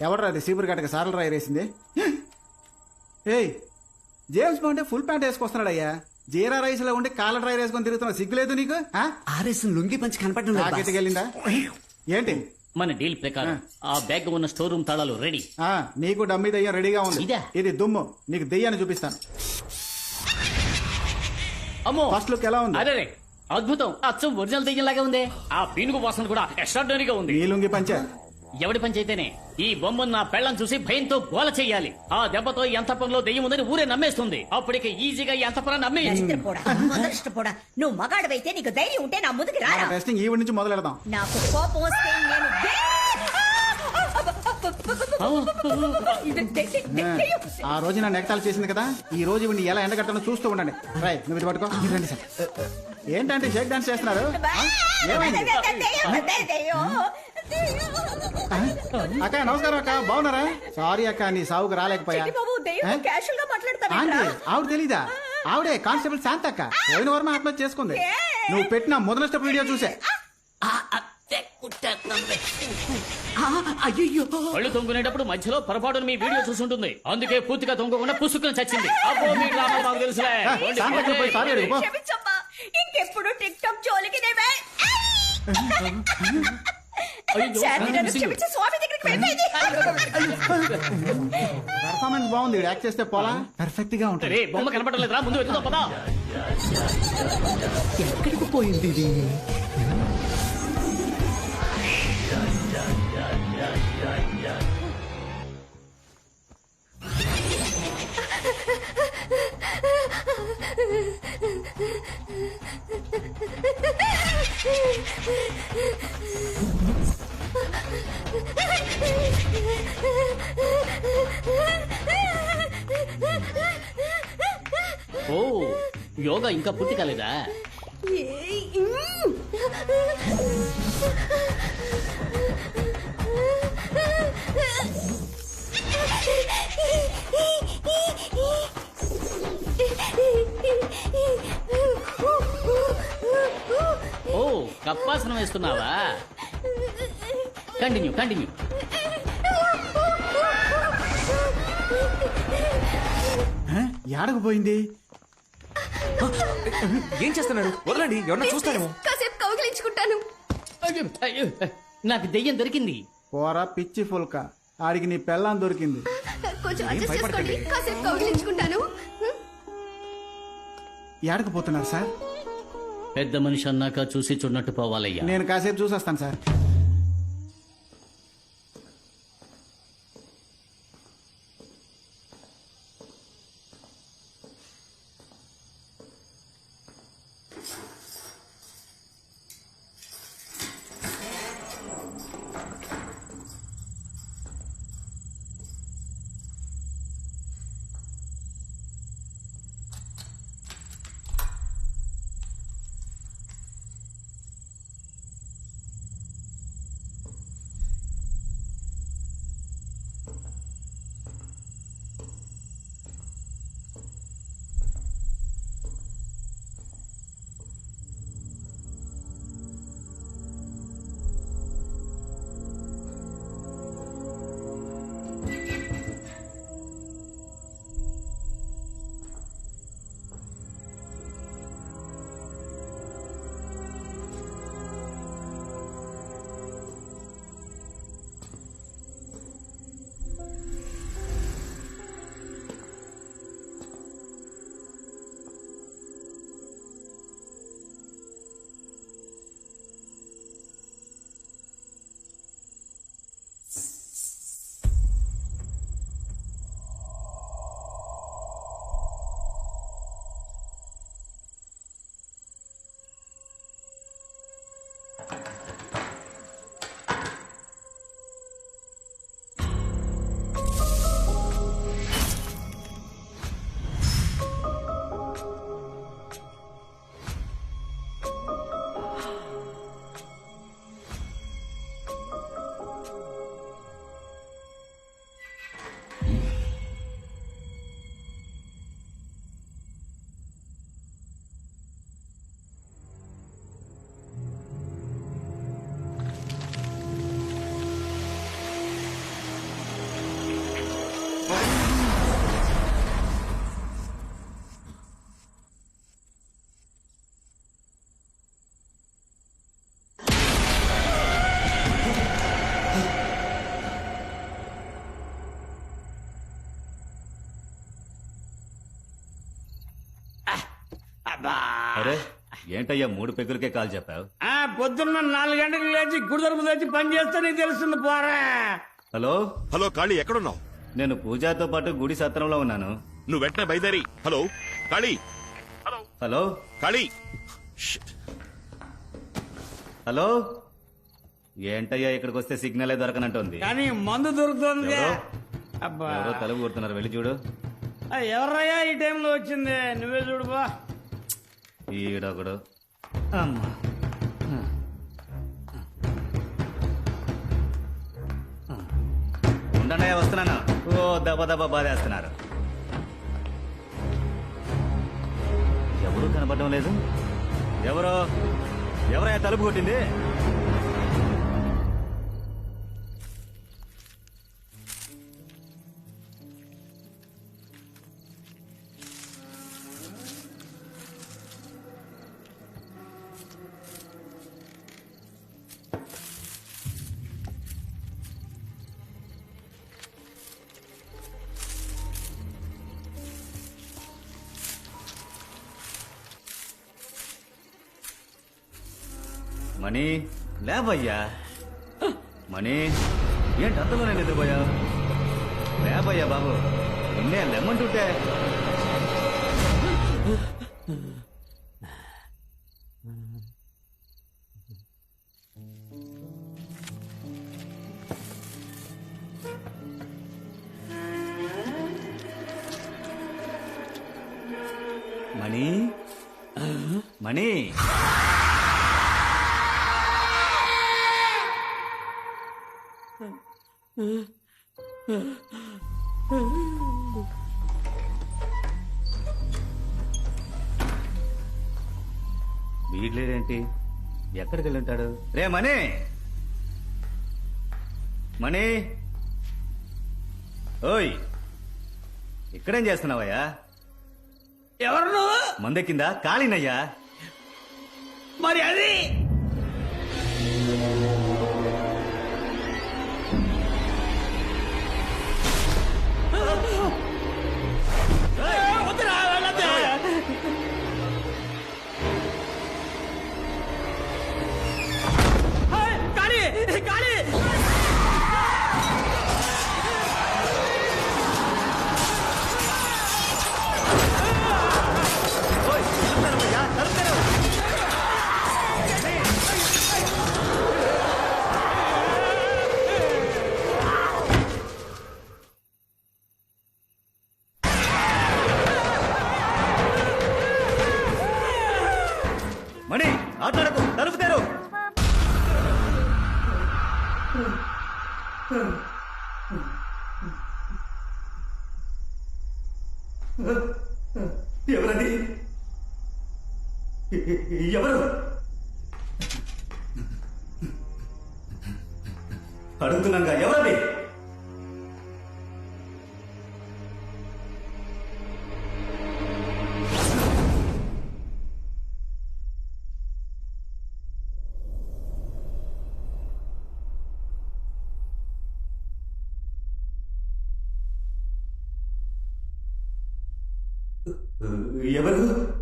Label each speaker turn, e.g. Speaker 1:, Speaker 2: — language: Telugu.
Speaker 1: ఎవడరా అది సీపురు గట్టక సారలు రాయి వేసింది ఏయ్ జేమ్స్ బాండే ఫుల్ ప్యాంట్ వేసుకొస్తున్నాడు అయ్యా జీరా రైస్లో ఉండి కాలర్ డ్రై వేసుకొని తిరుగుతున్నా సిగ్గులేదు నీకు? ఆ?
Speaker 2: ఆర్ఎస్ లుంగి పంచి కనపడడం.
Speaker 1: వెళ్ళిందా? ఏంటి?
Speaker 3: మన డీల్ ప్రకారం ఆ. బ్యాగ్ ఉన్న స్టోర్ రూమ్ తాళాలు రెడీ.
Speaker 1: ఆ నీకు డమ్మీ దయ్యం రెడీగా ఉంది.
Speaker 3: ఇదా?
Speaker 1: ఇది దుమ్ము. నీకు దెయ్యాన్ని చూపిస్తాను.
Speaker 3: అమ్మో!
Speaker 1: ఫస్ట్ లుక్ ఎలా ఉంది?
Speaker 3: అరే అద్భుతం. అచ్చం ఒరిజినల్ దెయ్యంలాగా ఉంది. ఆ పీనుగు వాసన కూడా ఎక్స్ట్రాడినరీగా ఉంది.
Speaker 1: నీ లుంగి పంచ.
Speaker 3: ఎవడి పని చేతేనే ఈ బొమ్మను నా పెళ్ళం చూసి భయంతో గోల చెయ్యాలి ఆ దెబ్బతో ఎంత పనిలో దెయ్యం ఉందని ఊరే నమ్మేస్తుంది అప్పటికి ఈజీగా ఎంత పని నమ్మేయచ్చు
Speaker 4: మొదలష్టపోడా నువ్వు మగాడవైతే నీకు ధైర్యం ఉంటే నా ముందుకు రారా
Speaker 1: టెస్టింగ్ ఈవిడ నుంచి మొదలు పెడదాం
Speaker 4: నాకు కోపం వస్తే నేను
Speaker 1: ఆ రోజు నా నెక్టాలు చేసింది కదా ఈ రోజు ఇవన్నీ ఎలా ఎండగట్టాలో చూస్తూ ఉండండి రై నువ్వు ఇది పట్టుకో మీరు రండి సార్ ఏంటంటే షేక్ డాన్స్ చేస్తున్నారు? ఏమైంది అక్క నమస్కారం అక్క. బాగున్నారా? సారీ అక్క నీ సావుకు రాలేకపోయా. ఆంటీ ఆవిడ తెలీదా? ఆవిడే కానిస్టేబుల్ శాంత అక్క. పోయిన వర్మ ఆత్మహత్య చేసుకుంది. నువ్వు పెట్టిన మొదలస్టప్ వీడియో చూసే.
Speaker 2: అయ్యయ్యో.
Speaker 3: కళ్ళు తొంగునేటప్పుడు మధ్యలో పొరపాటున మీ వీడియో చూసుంటుంది. అందుకే పూర్తిగా తొంగకుండా పుసుకుని చచ్చింది. అబ్బో మీ డ్రామా మాకు తెలుసులే.
Speaker 4: ఇంకెప్పుడు టిక్ టాక్ జోలికి నేమే
Speaker 3: అయ్యో,
Speaker 4: శాంతి నన్ను క్షమించి స్వామి దగ్గరికి వెళ్ళిపోయింది
Speaker 1: పర్ఫార్మెన్స్ బాగుంది ఈవిడ యాక్ట్ చేస్తే పోలా? పర్ఫెక్ట్గా ఉంటుంది.
Speaker 3: రే బొమ్మ కనపడలేదురా ముందు వెతుకుదాం పదా.
Speaker 2: ఎక్కడికి పోయింది ఇది?
Speaker 3: యోగా ఇంకా పూర్తి కాలేదా? ఓ కప్పాసనం వేస్తున్నావా? Continue continue.
Speaker 1: ఆ? పోయింది?
Speaker 5: ఏం చేస్తున్నారు? వదలండి ఎవరన్నా చూస్తారేమో.
Speaker 6: కాసేపు కౌగిలించుకుంటాను.
Speaker 3: అయ్యో, అయ్యో, నాకు దెయ్యం దొరికింది.
Speaker 1: పోరా పిచ్చి ఫుల్క. ఆడికి నీ పెళ్ళాం దొరికింది.
Speaker 6: కొంచెం అడ్జస్ట్ చేసుకోండి.
Speaker 5: భయపడకండి.
Speaker 6: కాసేపు కౌగిలించుకుంటాను.
Speaker 1: యాడకు పోతున్నారు సార్?
Speaker 3: పెద్ద మనిషి అన్నాక చూసి చూడనట్టు పోవాలయ్యా.
Speaker 1: నేను కాసేపు చూసొస్తాను సార్.
Speaker 7: అరే ఏంటయ్యా మూడు పెగ్గులకే కాల్ చెప్పావు?
Speaker 8: ఆ పొద్దున్న నాలుగు గంటలకు లేచి గుడి తరపు వచ్చి పని చేస్తే నీకు తెలుస్తుంది పోరా.
Speaker 7: హలో?
Speaker 9: హలో కాళీ ఎక్కడున్నావు?
Speaker 7: నేను పూజాతో పాటు గుడి సత్రంలో ఉన్నాను.
Speaker 9: నువ్వు వెంటనే బయలుదేరి. Hello Kali.
Speaker 7: Hello.
Speaker 9: Kali.
Speaker 7: Hello? ఏంటయ్యా ఇక్కడికి వస్తే సిగ్నలే దొరకనంటుంది?
Speaker 8: కానీ మందు దొరుకుతుంది? అబ్బా.
Speaker 7: ఎవరో తలుపు కొడుతున్నారు వెళ్ళి చూడు.
Speaker 8: ఆ, ఎవర్రయ్యా ఈ టైంలో వచ్చింది? నువ్వే చూడు బా
Speaker 7: ఈడొకడు. అమ్మా. ఉండన్నయ్య వస్తున్నాను. ఓ దెబ్బ దెబ్బ బాధేస్తున్నారు. ఎవరు కనపడడం లేదు? ఎవరో? ఎవరయ్యా తలుపు కొట్టింది? మణి లేవయ్యా. మణి ఏంటి అంతలోనే నిద్రపోయావు లేవయ్యా బాబు నిన్నే లెమ్మంటుంటే. మణి మణి వీడ్లేడేంటి? ఎక్కడికి వెళ్ళి ఉంటాడు రే మణి మణి ఓయ్! ఇక్కడేం చేస్తున్నావయ్యా?
Speaker 8: ఎవరు
Speaker 7: మందెక్కిందా? కాళీనయ్యా
Speaker 8: మరి అది?
Speaker 7: ఎవరు? అడుగుతున్నాగా ఎవరది? ఎవరు?